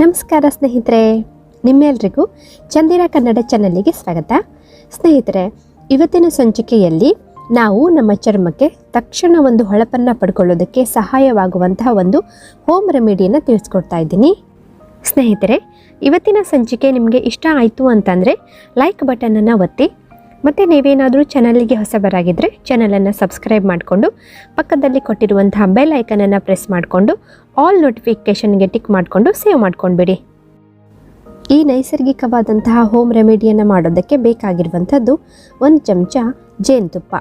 ನಮಸ್ಕಾರ ಸ್ನೇಹಿತರೆ, ನಿಮ್ಮೆಲ್ರಿಗೂ ಚಂದಿರ ಕನ್ನಡ ಚಾನಲಿಗೆ ಸ್ವಾಗತ. ಸ್ನೇಹಿತರೆ, ಇವತ್ತಿನ ಸಂಚಿಕೆಯಲ್ಲಿ ನಾವು ನಮ್ಮ ಚರ್ಮಕ್ಕೆ ತಕ್ಷಣ ಒಂದು ಹೊಳಪನ್ನು ಪಡ್ಕೊಳ್ಳೋದಕ್ಕೆ ಸಹಾಯವಾಗುವಂತಹ ಒಂದು ಹೋಮ್ ರೆಮಿಡಿಯನ್ನು ತಿಳಿಸ್ಕೊಡ್ತಾ ಇದ್ದೀನಿ. ಸ್ನೇಹಿತರೆ, ಇವತ್ತಿನ ಸಂಚಿಕೆ ನಿಮಗೆ ಇಷ್ಟ ಆಯಿತು ಅಂತಂದರೆ ಲೈಕ್ ಬಟನನ್ನು ಒತ್ತಿ ಮತ್ತು ನೀವೇನಾದರೂ ಚಾನಲ್ಗೆ ಹೊಸಬರಾಗಿದ್ದರೆ ಚಾನಲನ್ನು ಸಬ್ಸ್ಕ್ರೈಬ್ ಮಾಡಿಕೊಂಡು ಪಕ್ಕದಲ್ಲಿ ಕೊಟ್ಟಿರುವಂತಹ ಬೆಲ್ ಐಕನನ್ನು ಪ್ರೆಸ್ ಮಾಡಿಕೊಂಡು ಆಲ್ ನೋಟಿಫಿಕೇಷನ್ಗೆ ಟಿಕ್ ಮಾಡಿಕೊಂಡು ಸೇವ್ ಮಾಡ್ಕೊಂಡ್ಬಿಡಿ. ಈ ನೈಸರ್ಗಿಕವಾದಂತಹ ಹೋಮ್ ರೆಮಿಡಿಯನ್ನು ಮಾಡೋದಕ್ಕೆ ಬೇಕಾಗಿರುವಂಥದ್ದು ಒಂದು ಚಮಚ ಜೇನುತುಪ್ಪ.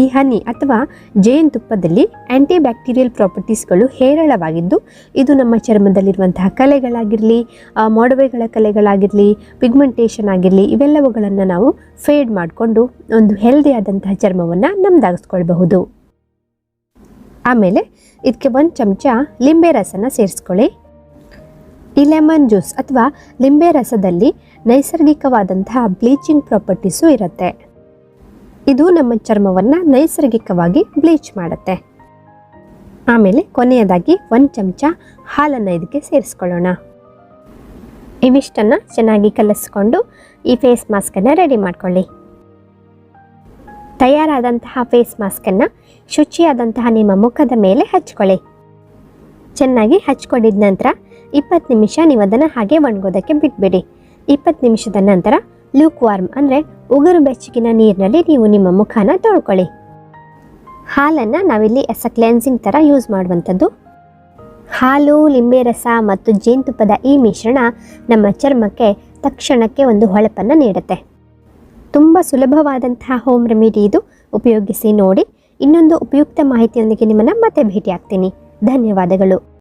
ಈ ಹನಿ ಅಥವಾ ಜೇನುತುಪ್ಪದಲ್ಲಿ ಆ್ಯಂಟಿ ಬ್ಯಾಕ್ಟೀರಿಯಲ್ ಪ್ರಾಪರ್ಟೀಸ್ಗಳು ಹೇರಳವಾಗಿದ್ದು, ಇದು ನಮ್ಮ ಚರ್ಮದಲ್ಲಿರುವಂತಹ ಕಲೆಗಳಾಗಿರಲಿ ಮೊಡವೆಗಳ ಕಲೆಗಳಾಗಿರಲಿ ಪಿಗ್ಮೆಂಟೇಷನ್ ಆಗಿರಲಿ, ಇವೆಲ್ಲವುಗಳನ್ನು ನಾವು ಫೇಡ್ ಮಾಡಿಕೊಂಡು ಒಂದು ಹೆಲ್ದಿ ಆದಂತಹ ಚರ್ಮವನ್ನು ನಮ್ದಾಗಿಸ್ಕೊಳ್ಬಹುದು. ಆಮೇಲೆ ಇದಕ್ಕೆ ಒಂದು ಚಮಚ ಲಿಂಬೆ ರಸನ ಸೇರಿಸ್ಕೊಳ್ಳಿ. ಈ ಲೆಮನ್ ಜ್ಯೂಸ್ ಅಥವಾ ಲಿಂಬೆ ರಸದಲ್ಲಿ ನೈಸರ್ಗಿಕವಾದಂತಹ ಬ್ಲೀಚಿಂಗ್ ಪ್ರಾಪರ್ಟೀಸು ಇರುತ್ತೆ. ಇದು ನಮ್ಮ ಚರ್ಮವನ್ನು ನೈಸರ್ಗಿಕವಾಗಿ ಬ್ಲೀಚ್ ಮಾಡುತ್ತೆ. ಆಮೇಲೆ ಕೊನೆಯದಾಗಿ ಒಂದು ಚಮಚ ಹಾಲನ್ನು ಇದಕ್ಕೆ ಸೇರಿಸ್ಕೊಳ್ಳೋಣ. ಇವಿಷ್ಟನ್ನು ಚೆನ್ನಾಗಿ ಕಲಸ್ಕೊಂಡು ಈ ಫೇಸ್ ಮಾಸ್ಕನ್ನು ರೆಡಿ ಮಾಡ್ಕೊಳ್ಳಿ. ತಯಾರಾದಂತಹ ಫೇಸ್ ಮಾಸ್ಕನ್ನು ಶುಚಿಯಾದಂತಹ ನಿಮ್ಮ ಮುಖದ ಮೇಲೆ ಹಚ್ಕೊಳ್ಳಿ. ಚೆನ್ನಾಗಿ ಹಚ್ಕೊಂಡಿದ ನಂತರ ಇಪ್ಪತ್ತು ನಿಮಿಷ ನೀವು ಅದನ್ನು ಹಾಗೆ ಒಣಗೋದಕ್ಕೆ ಬಿಟ್ಬಿಡಿ. ಇಪ್ಪತ್ತು ನಿಮಿಷದ ನಂತರ ಲೂಕ್ ವಾರ್ಮ್ ಅಂದರೆ ಉಗುರು ಬೆಚ್ಚಗಿನ ನೀರಿನಲ್ಲಿ ನೀವು ನಿಮ್ಮ ಮುಖನ ತೊಳ್ಕೊಳ್ಳಿ. ಹಾಲನ್ನು ನಾವಿಲ್ಲಿ ಎಸ್ ಅ ಕ್ಲೆನ್ಸಿಂಗ್ ಥರ ಯೂಸ್ ಮಾಡುವಂಥದ್ದು. ಹಾಲು, ಲಿಂಬೆ ರಸ ಮತ್ತು ಜೇನುತುಪ್ಪದ ಈ ಮಿಶ್ರಣ ನಮ್ಮ ಚರ್ಮಕ್ಕೆ ತಕ್ಷಣಕ್ಕೆ ಒಂದು ಹೊಳಪನ್ನು ನೀಡುತ್ತೆ. ತುಂಬ ಸುಲಭವಾದಂತಹ ಹೋಮ್ ರೆಮಿಡಿ ಇದು. ಉಪಯೋಗಿಸಿ ನೋಡಿ. ಇನ್ನೊಂದು ಉಪಯುಕ್ತ ಮಾಹಿತಿಯೊಂದಿಗೆ ನಿಮ್ಮನ್ನು ಮತ್ತೆ ಭೇಟಿಯಾಗ್ತೀನಿ. ಧನ್ಯವಾದಗಳು.